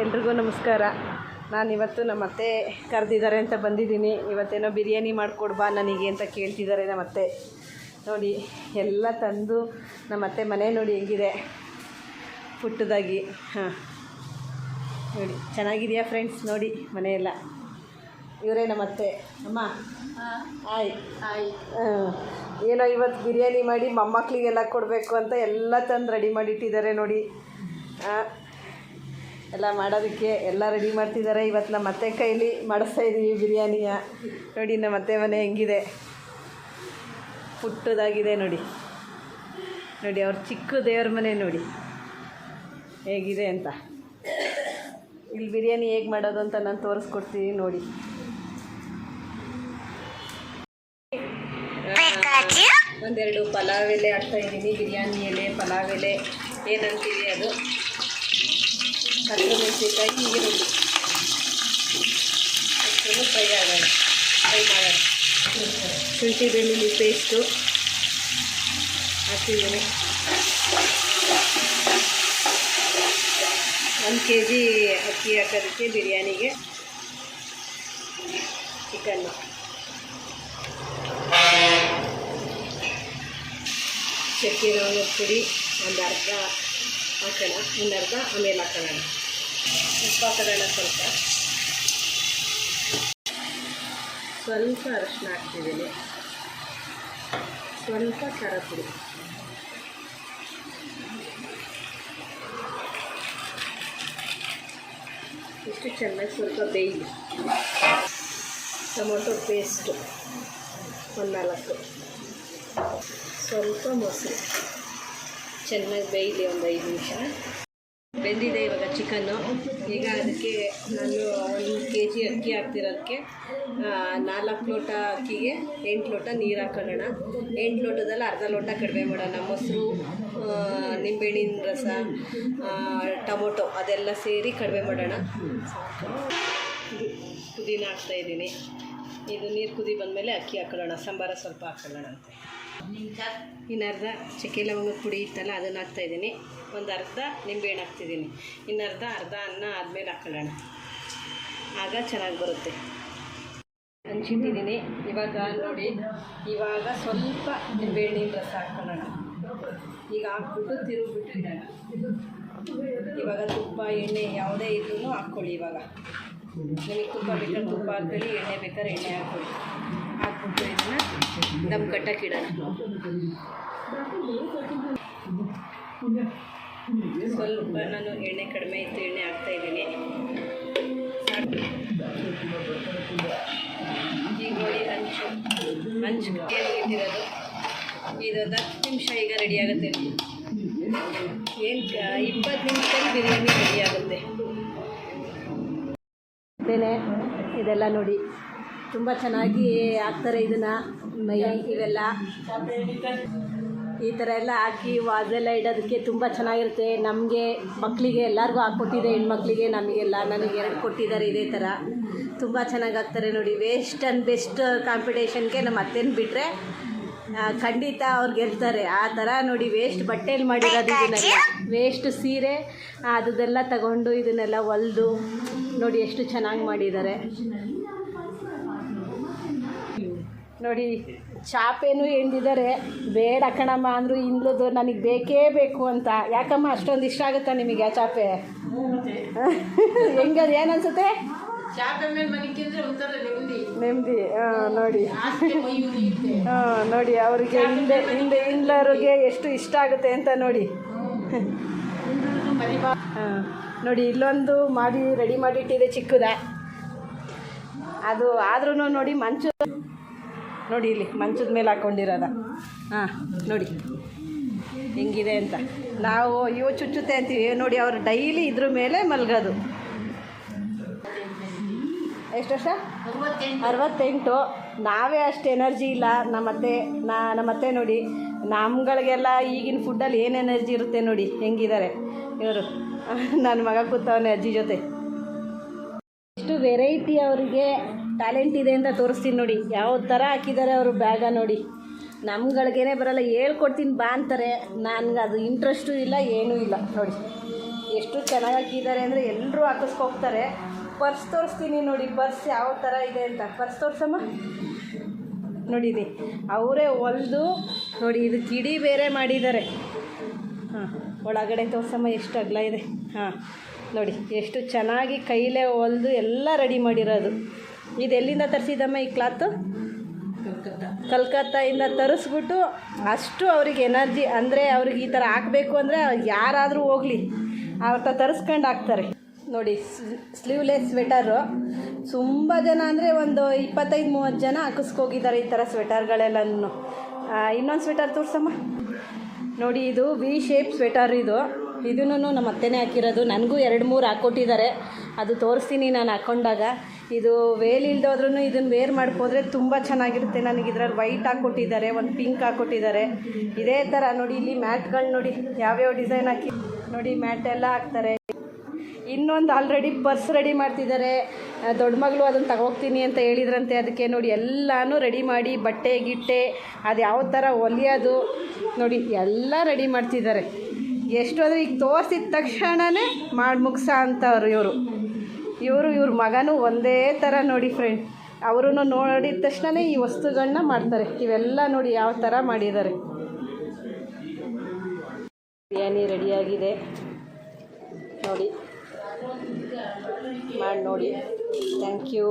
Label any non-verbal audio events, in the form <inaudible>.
ಎಲ್ರಿಗೂ ನಮಸ್ಕಾರ. ನಾನು ಇವತ್ತು ನಮ್ಮ ಅತ್ತೆ ಕರೆದಿದ್ದಾರೆ ಅಂತ ಬಂದಿದ್ದೀನಿ. ಇವತ್ತೇನೋ ಬಿರಿಯಾನಿ ಮಾಡಿಕೊಡ್ಬಾ ನನಗೆ ಅಂತ ಕೇಳ್ತಿದ್ದಾರೆ ನಮ್ಮ ಅತ್ತೆ ನೋಡಿ ಎಲ್ಲ ತಂದು ನಮ್ಮ ಅತ್ತೆ ಮನೆ ನೋಡಿ ಹೆಂಗಿದೆ. ಪುಟ್ಟದಾಗಿ. ಹಾಂ. ನೋಡಿ ಚೆನ್ನಾಗಿದೆಯಾ ಫ್ರೆಂಡ್ಸ್ ನೋಡಿ ಮನೆಯೆಲ್ಲ. ಇವರೇ ನಮ್ಮ ಅತ್ತೆ ಅಮ್ಮ ಆಯ್ ಹಾಯ್ ಹಾಂ. ಏನೋ ಇವತ್ತು ಬಿರಿಯಾನಿ ಮಾಡಿ ಮೊಮ್ಮಕ್ಕಳಿಗೆಲ್ಲ ಕೊಡಬೇಕು ಅಂತ ಎಲ್ಲ ತಂದು ರೆಡಿ ಮಾಡಿಟ್ಟಿದ್ದಾರೆ ನೋಡಿ. ಎಲ್ಲ ಮಾಡೋದಕ್ಕೆ ಎಲ್ಲ ರೆಡಿ ಮಾಡ್ತಿದ್ದಾರೆ. ಇವತ್ತು ನಮ್ಮ ಅತ್ತೆ ಕೈಲಿ ಮಾಡಿಸ್ತಾ ಇದ್ದೀವಿ ಬಿರಿಯಾನಿಯ. ನೋಡಿ, ನಮ್ಮ ಅತ್ತೆ ಮನೆ ಹೆಂಗಿದೆ. ಪುಟ್ಟದಾಗಿದೆ ನೋಡಿ. ನೋಡಿ, ಅವ್ರ ಚಿಕ್ಕ ದೇವ್ರ ಮನೆ ನೋಡಿ. ಹೇಗಿದೆ ಅಂತ. ಇಲ್ಲಿ ಬಿರಿಯಾನಿ ಹೇಗೆ ಮಾಡೋದು ಅಂತ ನಾನು ತೋರಿಸ್ಕೊಡ್ತೀನಿ ನೋಡಿ. ಒಂದೆರಡು ಪಲಾವ್ ಎಲೆ ಹಾಕ್ತಾ ಇದ್ದೀನಿ ಬಿರಿಯಾನಿ ಎಲೆ, ಪಲಾವ್ ಎಲೆ. ಏನಂತೀವಿ ಅದು? ಹಸಿರು ಮೆಣಸಿನ್ಕಾಯಿ ಈರುಳ್ಳಿ ಅಷ್ಟನ್ನು ಫ್ರೈ ಆಗೋಣ ಫ್ರೈ ಮಾಡೋಣ ಶುಂಠಿ ಬೆಳ್ಳುಳ್ಳಿ ಪೇಸ್ಟು ಹಾಕಿದ್ದೀನಿ ಒಂದು ಕೆ ಜಿ ಅಕ್ಕಿ ಹಾಕೋದಕ್ಕೆ ಬಿರಿಯಾನಿಗೆ ಚಿಕನ್ನು ಚಕ್ಕೆ ಲವಂಗದ ಪುಡಿ ಒಂದು ಅರ್ಧ ಹಾಕೋಣ, ಒಂದು ಅರ್ಧ ಆಮೇಲೆ ಹಾಕೊಳ್ಳೋಣ ಉಪ್ಪು ಸ್ವಲ್ಪ. ಸ್ವಲ್ಪ ಅರಶಿನ ಹಾಕ್ತಿದ್ದೀನಿ. ಸ್ವಲ್ಪ ಖಾರ ಪುಡಿ. ಇಷ್ಟು ಚೆನ್ನಾಗಿ ಸ್ವಲ್ಪ ಬೇಯಿಲಿ ಟೊಮೊಟೊ ಪೇಸ್ಟು ಒಂದು ನಾಲ್ಕು. ಸ್ವಲ್ಪ ಮೊಸರು. ಚೆನ್ನಾಗಿ ಬೇಯಿಲಿ ಒಂದು ಐದು ನಿಮಿಷ. ಬೆಂದಿದೆ ಇವಾಗ ಚಿಕನ್ನು ಈಗ ಅದಕ್ಕೆ ನಾನು ಒಂದು ಕೆ ಜಿ ಅಕ್ಕಿ ಹಾಕ್ತಿರೋದಕ್ಕೆ ನಾಲ್ಕು ಲೋಟ ಅಕ್ಕಿಗೆ ಎಂಟು ಲೋಟ ನೀರು ಹಾಕೊಳ್ಳೋಣ ಎಂಟು ಲೋಟದಲ್ಲಿ ಅರ್ಧ ಲೋಟ ಕಡಿಮೆ ಮಾಡೋಣ. ಮೊಸರು ನಿಂಬೆಹಣ್ಣಿನ ರಸ ಟೊಮೊಟೊ ಅದೆಲ್ಲ ಸೇರಿ ಕಡಿಮೆ ಮಾಡೋಣ. ಇದು ಹಾಕ್ತಾ ಇದ್ದೀನಿ. ಇದು ನೀರು ಕುದಿ ಬಂದಮೇಲೆ ಅಕ್ಕಿ ಹಾಕೊಳ್ಳೋಣ. ಸಾಂಬಾರ ಸ್ವಲ್ಪ ಹಾಕೊಳ್ಳೋಣ ಅಂತ. ಇನ್ನರ್ಧ ಅರ್ಧ ಚಕ್ಕೆ ಲವಂಗ ಪುಡಿ ಇತ್ತಲ್ಲ ಅದನ್ನು ಹಾಕ್ತಾಯಿದ್ದೀನಿ ಒಂದು ಅರ್ಧ ನಿಂಬೆಹಣ್ಣು ಹಾಕ್ತಿದ್ದೀನಿ. ಇನ್ನು ಅರ್ಧ ಅರ್ಧ ಅನ್ನ ಆದಮೇಲೆ ಹಾಕೊಳ್ಳೋಣ. ಆಗ ಚೆನ್ನಾಗಿ ಬರುತ್ತೆ. ಹಂಚಿಟ್ಟಿದ್ದೀನಿ ಇವಾಗ ನೋಡಿ, ಇವಾಗ ಸ್ವಲ್ಪ ನಿಂಬೆಹಣ್ಣಿನ ರಸ ಹಾಕೊಳ್ಳೋಣ. ಈಗ ಹಾಕ್ಬಿಟ್ಟು ತಿರುಗಿಬಿಟ್ಟು ಇಡೋಣ. ಇವಾಗ ತುಪ್ಪ, ಎಣ್ಣೆ ಯಾವುದೇ ಇದ್ರೂ ಹಾಕ್ಕೊಳ್ಳಿ ಇವಾಗ. ನಿಮಗೆ ತುಪ್ಪ ಬೇಕಾದ್ರೆ ತುಪ್ಪ ಹಾಕ್ಕೊಳ್ಳಿ, ಎಣ್ಣೆ ಬೇಕಾದ್ರೆ ಎಣ್ಣೆ ಹಾಕ್ಕೊಳ್ಳಿ. ಹಾಕ್ಬಿಟ್ಟು ಇದನ್ನು ದಮ್ ಕಟ್ಟಕ್ಕಿಡೋಣ ಸ್ವಲ್ಪ ನಾನು ಎಣ್ಣೆ ಕಡಿಮೆ ಇತ್ತು, ಎಣ್ಣೆ ಹಾಕ್ತಾ ಇದ್ದೀನಿ. ಈಗ ನೋಡಿ ಹಂಚು ಹಂಚು ಇಟ್ಟಿರೋದು. ಇದೊಂದು ಹತ್ತು ನಿಮಿಷ ಈಗ ರೆಡಿ ಆಗುತ್ತೆ. ಏನು ಇಪ್ಪತ್ತು ನಿಮಿಷದಲ್ಲಿ ಬಿರಿಯಾನಿ ರೆಡಿ ಆಗುತ್ತೆ. ಇದೆಲ್ಲ ನೋಡಿ. ತುಂಬ ಚೆನ್ನಾಗಿ ಹಾಕ್ತಾರೆ ಇದನ್ನು. ಮೈ, ಇವೆಲ್ಲ. ಈ ಥರ ಎಲ್ಲ ಹಾಕಿ ವಾಸೆಲ್ಲ ಇಡೋದಕ್ಕೆ ತುಂಬ ಚೆನ್ನಾಗಿರುತ್ತೆ. ನಮಗೆ ಮಕ್ಕಳಿಗೆ ಎಲ್ಲರಿಗೂ ಹಾಕ್ಕೊಟ್ಟಿದೆ ಹೆಣ್ಮಕ್ಳಿಗೆ ನಮಗೆಲ್ಲ, ನನಗೆ ಎರಡು ಕೊಟ್ಟಿದ್ದಾರೆ ಇದೇ ಥರ ತುಂಬ ಚೆನ್ನಾಗಿ ಹಾಕ್ತಾರೆ ನೋಡಿ. ವೇಸ್ಟ್ ಆ್ಯಂಡ್ ಬೆಸ್ಟ್ ಕಾಂಪಿಟೇಷನ್ಗೆ ನಮ್ಮ ಅತ್ತೆನ ಬಿಟ್ಟರೆ ಖಂಡಿತ ಅವ್ರು ಗೆಲ್ತಾರೆ. ಆ ಥರ ನೋಡಿ ವೇಸ್ಟ್ ಬಟ್ಟೆಯಲ್ಲಿ ಮಾಡಿರೋದು ಇದನ್ನೆಲ್ಲ. ವೇಸ್ಟ್ ಸೀರೆ ಅದನ್ನೆಲ್ಲ ತಗೊಂಡು ಇದನ್ನೆಲ್ಲ ಹೊಲ್ದು ನೋಡಿ ಎಷ್ಟು ಚೆನ್ನಾಗಿ ಮಾಡಿದ್ದಾರೆ. ನೋಡಿ ಚಾಪೇನು ಎಂದಿದ್ದಾರೆ ಬೇಡ ಕಣಮ್ಮ ಅಂದರು ಇಂದ್ಲದು ನನಗೆ ಬೇಕೇ ಬೇಕು ಅಂತ. ಯಾಕಮ್ಮ ಅಷ್ಟೊಂದು ಇಷ್ಟ ಆಗುತ್ತಾ ನಿಮಗೆ ಆ ಚಾಪೆ? <laughs> ಹೆಂಗದು ಏನನ್ಸುತ್ತೆ? ನೆಮ್ಮದಿ. ಹಾಂ ನೋಡಿ. <laughs> ಹಾಂ ನೋಡಿ ಅವರಿಗೆ ಹಿಂದೆ ಹಿಂದೆ ಹಿಂದ್ಲವ್ರಿಗೆ ಎಷ್ಟು ಇಷ್ಟ ಆಗುತ್ತೆ ಅಂತ ನೋಡಿ. <laughs> ಹಾಂ ನೋಡಿ ಇಲ್ಲೊಂದು ಮಾಡಿ ರೆಡಿ ಮಾಡಿಟ್ಟಿದೆ ಚಿಕ್ಕದ. ಅದು ಆದ್ರೂ ನೋಡಿ ಮಂಚು ನೋಡಿ ಇಲ್ಲಿ, ಮಂಚದ ಮೇಲೆ ಹಾಕ್ಕೊಂಡಿರೋದ ಹಾಂ, ನೋಡಿ. ಹೆಂಗಿದೆ ಅಂತ. ನಾವು ಅಯ್ಯೋ, ಚುಚ್ಚುತ್ತೆ ಅಂತೀವಿ. ನೋಡಿ, ಅವರು ಡೈಲಿ ಇದ್ರ ಮೇಲೆ ಮಲ್ಗೋದು. ಎಷ್ಟು ವರ್ಷ? ಅರವತ್ತೆಂಟು. ನಾವೇ ಅಷ್ಟು ಎನರ್ಜಿ ಇಲ್ಲ. ನಮ್ಮತ್ತೆ ನಾ ನಮ್ಮತ್ತೆ ನೋಡಿ, ನಮ್ಗಳಿಗೆಲ್ಲ ಈಗಿನ ಫುಡ್ಡಲ್ಲಿ ಏನು ಎನರ್ಜಿ ಇರುತ್ತೆ ನೋಡಿ, ಹೆಂಗಿದ್ದಾರೆ. ಇವರು, ನನ್ನ ಮಗ ಕೂತವನೇ ಅಜ್ಜಿ ಜೊತೆ. ಎಷ್ಟು ವೆರೈಟಿ ಅವರಿಗೆ ಟ್ಯಾಲೆಂಟ್ ಇದೆ ಅಂತ ತೋರಿಸ್ತೀನಿ ನೋಡಿ. ಯಾವ ಥರ ಹಾಕಿದ್ದಾರೆ ಅವರು ಬ್ಯಾಗ ನೋಡಿ. ನಮ್ಗಳಿಗೇನೆ ಬರಲ್ಲ. ಹೇಳ್ಕೊಡ್ತೀನಿ ಬಾ ಅಂತಾರೆ. ನನಗೆ ಅದು ಇಂಟ್ರೆಸ್ಟು ಇಲ್ಲ, ಏನೂ ಇಲ್ಲ. ನೋಡಿ. ಎಷ್ಟು ಚೆನ್ನಾಗಿ ಹಾಕಿದ್ದಾರೆ ಅಂದರೆ ಎಲ್ಲರೂ ಹಾಕಿಸ್ಕೋಗ್ತಾರೆ ಪರ್ಸ್ ತೋರಿಸ್ತೀನಿ ನೋಡಿ. ಪರ್ಸ್ ಯಾವ ಥರ ಇದೆ ಅಂತ. ಪರ್ಸ್ ತೋರಿಸಮ್ಮ. ನೋಡಿದಿ ಅವರೇ ಹೊಲ್ದು ನೋಡಿ, ಇದು ಕಿಡಿ ಬೇರೆ ಮಾಡಿದ್ದಾರೆ. ಹಾಂ, ಒಳಗಡೆ ತೋರ್ಸಮ್ಮ, ಎಷ್ಟು ಅಗಲ ಇದೆ. ಹಾಂ, ನೋಡಿ, ಎಷ್ಟು ಚೆನ್ನಾಗಿ ಕೈಲೇ ಹೊಲ್ದು ಎಲ್ಲ ರೆಡಿ ಮಾಡಿರೋದು. ಇದು ಎಲ್ಲಿಂದ ತರಿಸಿದಮ್ಮ ಈ ಕ್ಲಾತು? ಕಲ್ಕತ್ತಾ. ಕಲ್ಕತ್ತಾಯಿಂದ ತರಿಸ್ಬಿಟ್ಟು ಅಷ್ಟು ಅವ್ರಿಗೆ ಎನರ್ಜಿ ಅಂದರೆ ಅವ್ರಿಗೆ ಈ ಥರ ಹಾಕಬೇಕು ಅಂದರೆ ಯಾರಾದರೂ ಹೋಗಲಿ. ಅವ್ರ ತರಿಸ್ಕೊಂಡು ಹಾಕ್ತಾರೆ. ನೋಡಿ ಸ್ಲೀವ್ಲೆಸ್ ಸ್ವೆಟರು ತುಂಬ ಜನ ಅಂದರೆ ಒಂದು ಇಪ್ಪತ್ತೈದು ಮೂವತ್ತು ಜನ ಹಾಕಿಸ್ಕೋಗಿದ್ದಾರೆ ಈ ಥರ ಸ್ವೆಟರ್ಗಳೆಲ್ಲನೂ ಇನ್ನೊಂದು ಸ್ವೆಟರ್ ತೋರ್ಸಮ್ಮ. ನೋಡಿ ಇದು ವಿ ಶೇಪ್ ಸ್ವೆಟರ್ ಇದು. ಇದನ್ನು ನಮ್ಮ ಅತ್ತೆನೇ ಹಾಕಿರೋದು. ನನಗೂ ಎರಡು ಮೂರು ಹಾಕ್ಕೊಟ್ಟಿದ್ದಾರೆ ಅದು ತೋರಿಸ್ತೀನಿ ನಾನು ಹಾಕ್ಕೊಂಡಾಗ ಇದು ವೇಲ್ ಇಲ್ದೋದ್ರೂ ಇದನ್ನು ವೇರ್ ಮಾಡ್ಕೋದ್ರೆ ತುಂಬ ಚೆನ್ನಾಗಿರುತ್ತೆ. ನನಗೆ ಇದರಲ್ಲಿ ವೈಟ್ ಹಾಕ್ಕೊಟ್ಟಿದ್ದಾರೆ, ಒಂದು ಪಿಂಕ್ ಹಾಕ್ಕೊಟ್ಟಿದ್ದಾರೆ. ಇದೇ ಥರ ನೋಡಿ, ಇಲ್ಲಿ ಮ್ಯಾಟ್ಗಳು ನೋಡಿ, ಯಾವ್ಯಾವ ಡಿಸೈನ್ ಹಾಕಿ ನೋಡಿ ಮ್ಯಾಟ್ ಎಲ್ಲ ಹಾಕ್ತಾರೆ. ಇನ್ನೊಂದು ಆಲ್ರೆಡಿ ಪರ್ಸ್ ರೆಡಿ ಮಾಡ್ತಿದ್ದಾರೆ. ದೊಡ್ಡ ಮಗಳು ಅದನ್ನು ತಗೋಗ್ತೀನಿ ಅಂತ ಹೇಳಿದ್ರಂತೆ. ಅದಕ್ಕೆ ನೋಡಿ, ಎಲ್ಲನೂ ರೆಡಿ ಮಾಡಿ, ಬಟ್ಟೆ, ಗಿಟ್ಟೆ, ಅದು ಯಾವ ಥರ ಹೊಲಿಯೋದು ನೋಡಿ, ಎಲ್ಲ ರೆಡಿ ಮಾಡ್ತಿದ್ದಾರೆ. ಎಷ್ಟು ಅಂದರೆ ಈಗ ತೋರಿಸಿದ ತಕ್ಷಣವೇ ಮಾಡಿ ಮುಗಿಸ ಅಂತವ್ರು ಇವರು. ಇವರು, ಇವ್ರ ಮಗನೂ ಒಂದೇ ಥರ ನೋಡಿ ಫ್ರೆಂಡ್ ಅವರು ನೋಡಿದ ತಕ್ಷಣ ಈ ವಸ್ತುಗಳನ್ನ ಮಾಡ್ತಾರೆ. ಇವೆಲ್ಲ ನೋಡಿ ಯಾವ ಥರ ಮಾಡಿದ್ದಾರೆ ಬಿರಿಯಾನಿ ರೆಡಿಯಾಗಿದೆ ನೋಡಿ. ಮಾಡಿ ನೋಡಿ. Thank you